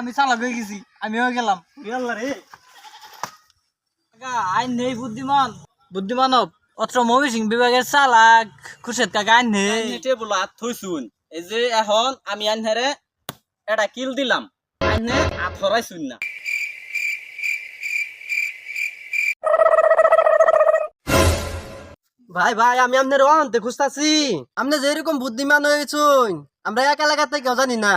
আমি চালাক হয়ে গেছি আমিও গেলাম। রে। আইন নেই বুদ্ধিমান। বুদ্ধিমানব অত্র মবি সিং বিভাগের চালাক খুশেদ কাকা আইন নেই। টেবুল হাত থইছুন। এই যে এখন আমি আনহারে এটা কিল দিলাম। আইন হাত হরাইছুন না। ভাই ভাই আমি আপনার অন্তে খুঁজতাছি। আপনি যেরকম বুদ্ধিমান হয়েছুন আমরা এক এলাকা থেকে জানি না।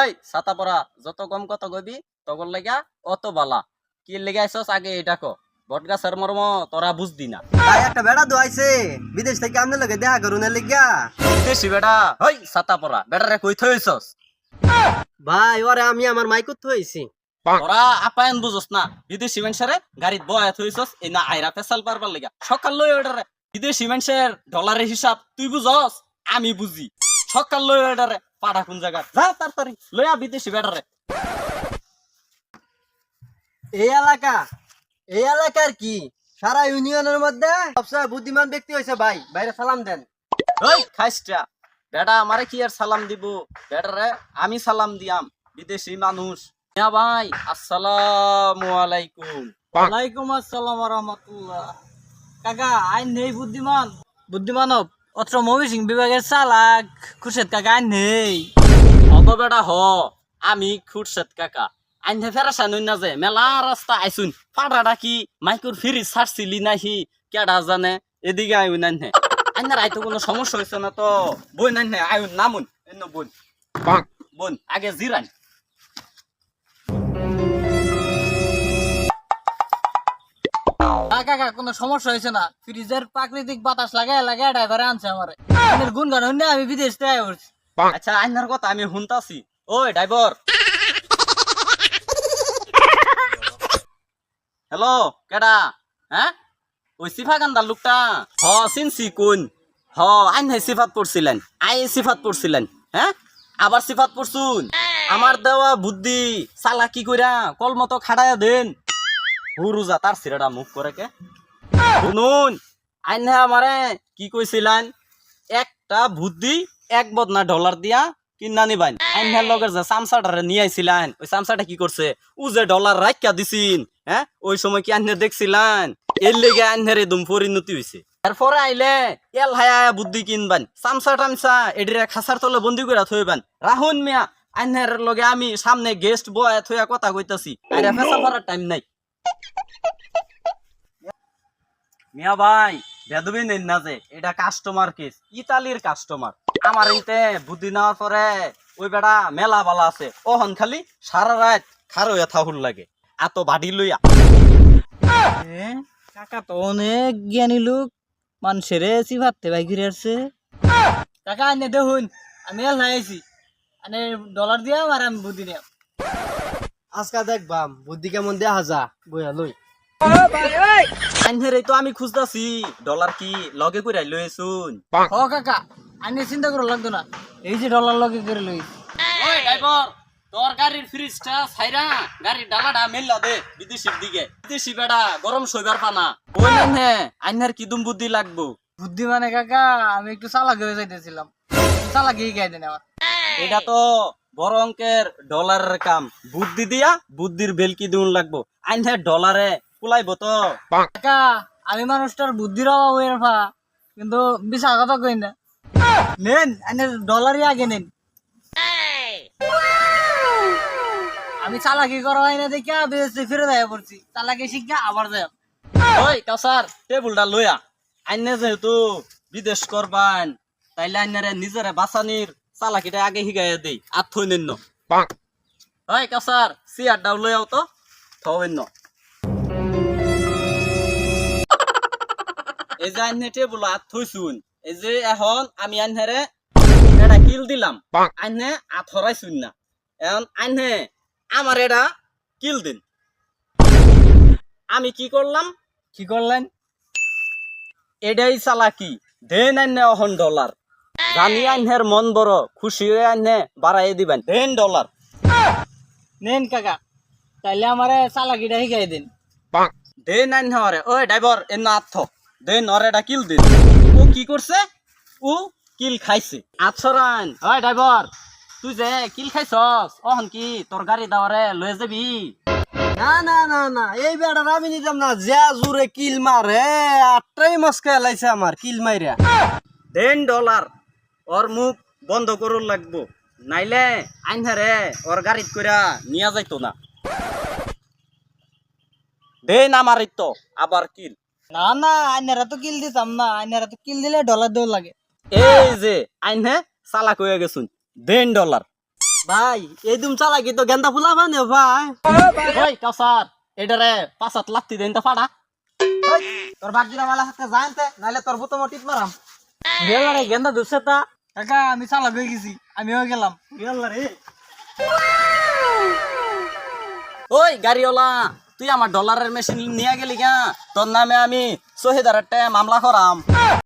এই ছাতা পরা যত কম কত কবি তখন লাগা অত বালা। কি লেগে আইসস আগে এটা কো বটগাছের মর্ম তোরা বুঝদি না। ভাই একটা বেড়া দোয়াইছে বিদেশ থেকে লগে দেখা করুন লিগা। হই ছাতা কই থইছস ভাই ওরে আমি আমার মাইকুত হয়েছি তোরা আপায়ন বুঝস না। বিদেশি মানুষেরে গাড়িত বয়া থইছস এই না আইরা পেছাল পারবার লাগা। সকাল লই ওটারে বিদেশি মানুষের ডলারের হিসাব তুই বুঝস? আমি বুঝি। সকাল লই পাড়া কোন জায়গা যা তাড়াতাড়ি লইয়া বিদেশি বেটারে। এই এলাকা এই এলাকার কি? সারা ইউনিয়নের মধ্যে সবচেয়ে বুদ্ধিমান ব্যক্তি হয়েছে ভাই। বাইরে সালাম দেন। ওই খাইস্টা। বেটা আমারে কি আর সালাম দিব? বেটারে আমি সালাম দিয়াম। বিদেশি মানুষ। মিয়া ভাই আসসালামু আলাইকুম। ওয়ালাইকুম আসসালাম রহমতুল্লাহ। কাকা আইন নেই বুদ্ধিমান। বুদ্ধিমানব অত্র মবি সিং বিভাগের চালাক। খুশেদ কাকা আইন নেই। অত বেটা হ আমি খুরশেদ কাকা। আইনে ফেরাসা নই না যে মেলা রাস্তা আইসুন। ফাটাটা কি মাইকুর ফিরি ছাড়ছিলি নাহি কেডা জানে? এদিকে আইন নাইনে আইনার আইতো কোনো সমস্যা হয়েছে না তো? বই নাইনে আইন নামুন এন্ন বোন বোন আগে জিরান। কাকা কোনো সমস্যা হয়েছে না? ফ্রিজের প্রাকৃতিক বাতাস লাগায় লাগায় ড্রাইভারে আনছে আমারে। গুণ গান হইনে আমি বিদেশ থেকে আয়া আচ্ছা আইনার কথা আমি শুনতাছি। ওই ড্রাইভার। হ্যালো কেডা? হ্যাঁ? ওই সিফা গান্দার লোকটা? হ চিনছি কোন। হ আইন সিফাত পড়ছিলেন। আই সিফাত পড়ছিলেন। হ্যাঁ? আবার সিফাত পড়ছুন। আমার দেওয়া বুদ্ধি। সালা কি কইরা কল মতো খাড়ায়া দেন। হুরুজা, তার সিরাটা মুখ করে কে? শুনুন, আইন হে আমারে, কি কইছিলেন? একটা বুদ্ধি, এক বদনা ডলার দিয়া কিনা নিবাইন। আইনহার লগের যে চামচাটারে নিয়ে আইছিলেন, ওই চামচাটা কি করছে? ও যে ডলার রাখিয়া দিছিন হ্যাঁ? ওই সময় কি আইনে দেখছিলেন? এর লেগে আইনের এদম পরিণতি হইছে। এরপরে আইলে এল হায়া বুদ্ধি কিনবান চামচা টামচা এডিরে খাসার তলে বন্দি করে থইবান রাহুন মিয়া আইনের লগে আমি সামনে গেস্ট বয় থইয়া কথা কইতাছি। আরে ফেসা ভরার টাইম নাই। মিয়া ভাই, বেদবি নেন না যে, এটা কাস্টমার কেস ইতালির কাস্টমার আমার ইতে বুদ্ধি নেওয়ার পরে ওই বেড়া মেলা বালা আছে ওহন খালি সারা রাত খারো থাহুল লাগে, এত বাড়ি লইয়া। কাকা তো অনেক জ্ঞানী লোক, মানুষের সিফাতে ভাই ঘুরে আসছে। কাকা আনে দেখুন, আমি এল আইছি। আনে ডলার দিয়া, আর আমি বুদ্ধি নিয়াম আজকা দেখবাম বুদ্ধি কেমন দেখা যা বইয়া লই। তো আমি খুঁজতাছি ডলার কি লগে করে লইছুন হ কাকা আনে চিন্তা করে লাগতো না। এই যে ডলার লগে করে লই। ওই ড্রাইভার তোর গাড়ির ফ্রিজটা ছাইরা গাড়ির ডালাটা মেললা দে বিদেশির দিকে। বিদেশি বেড়া গরম সইবার পানা। ওই নে আইনের কিদুম বুদ্ধি লাগবো? বুদ্ধি মানে কাকা আমি একটু চালাক হয়ে যাইতেছিলাম। চালাক এই গাই দেন আমার। এটা তো বড় অঙ্কের ডলারের কাম। বুদ্ধি দিয়া বুদ্ধির বেলকি দিউন লাগবো। আইনে ডলারে কুলাইবো তো। কাকা আমি মানুষটার বুদ্ধির অভাব হয়ে ফা কিন্তু বিশা কথা কই না। নেন আনে ডলারই আগে নেন। আমি চালাকি করা হয় না দেখে বেশি ফিরে দেয় পড়ছি। চালাকি শিখা আবার যায় ওই কাসার টেবুলটা লইয়া। আইনে যেহেতু বিদেশ করবান তাইলে আইনারে নিজেরে বাঁচানির চালাকিটা আগে হিগাইয়া দেই। আর ওই কাসার চেয়ারটাও লইয়াও তো। এই যে আইনে টেবুল আর থইছুন এই যে এখন আমি আইনারে এটা কিল দিলাম। আইনে না। এখন আইনে আমার এটা কিল দিন। আমি কি করলাম? কি করলেন? এটাই চালাকি। দেন আইনে অহন ডলার। জানি আইনের মন বড় খুশি হয়ে আইনে বাড়াই দিবেন। দেন ডলার। নেন কাকা তাইলে আমারে চালাকিটা শিখাই দিন। দেন আইন হরে ওই ড্রাইভার এ না আথ দেন অরে এটা কিল দিন। ও কি করছে? ও কিল খাইছে। আছরান ওই ড্রাইভার তুই যে কিল খাইছস অহন কি তোর গাড়ি দাওয়ারে লয়ে যাবি? না না না না এই বেড়ার আমি নিতাম না। যা জোরে কিল মারে আটটাই মাস খেলাইছে আমার কিল মাইরা। দেন ডলার। ওর মুখ বন্ধ করুন লাগবো। নাইলে আইনহারে ওর গাড়িত কইরা নিয়া যাইতো না। দেন আমার তো আবার কিল। না না আইনারা তো কিল দিতাম না আইনারা তো কিল দিলে ডলার দেওয়া লাগে। এই যে আইনে চালাক হয়ে গেছুন। দেন ডলার। ভাই এই দুম চালাকি তো গেন্দা ফুলা বানে ভাই। ওই কাউসার এটারে পাঁচাত লাত্তি দেন তো তোর মালা হাতে জানতে নাইলে তোর বুতো টিপ মারাম। গেন্দা দুসে তা। কাকা আমি চালাক হয়ে গেছি আমিও গেলাম। গেলারে ওই গাড়িওয়ালা তুই আমার ডলারের মেশিন নিয়ে গেলি কেন তোর নামে আমি শহীদার একটা মামলা করাম।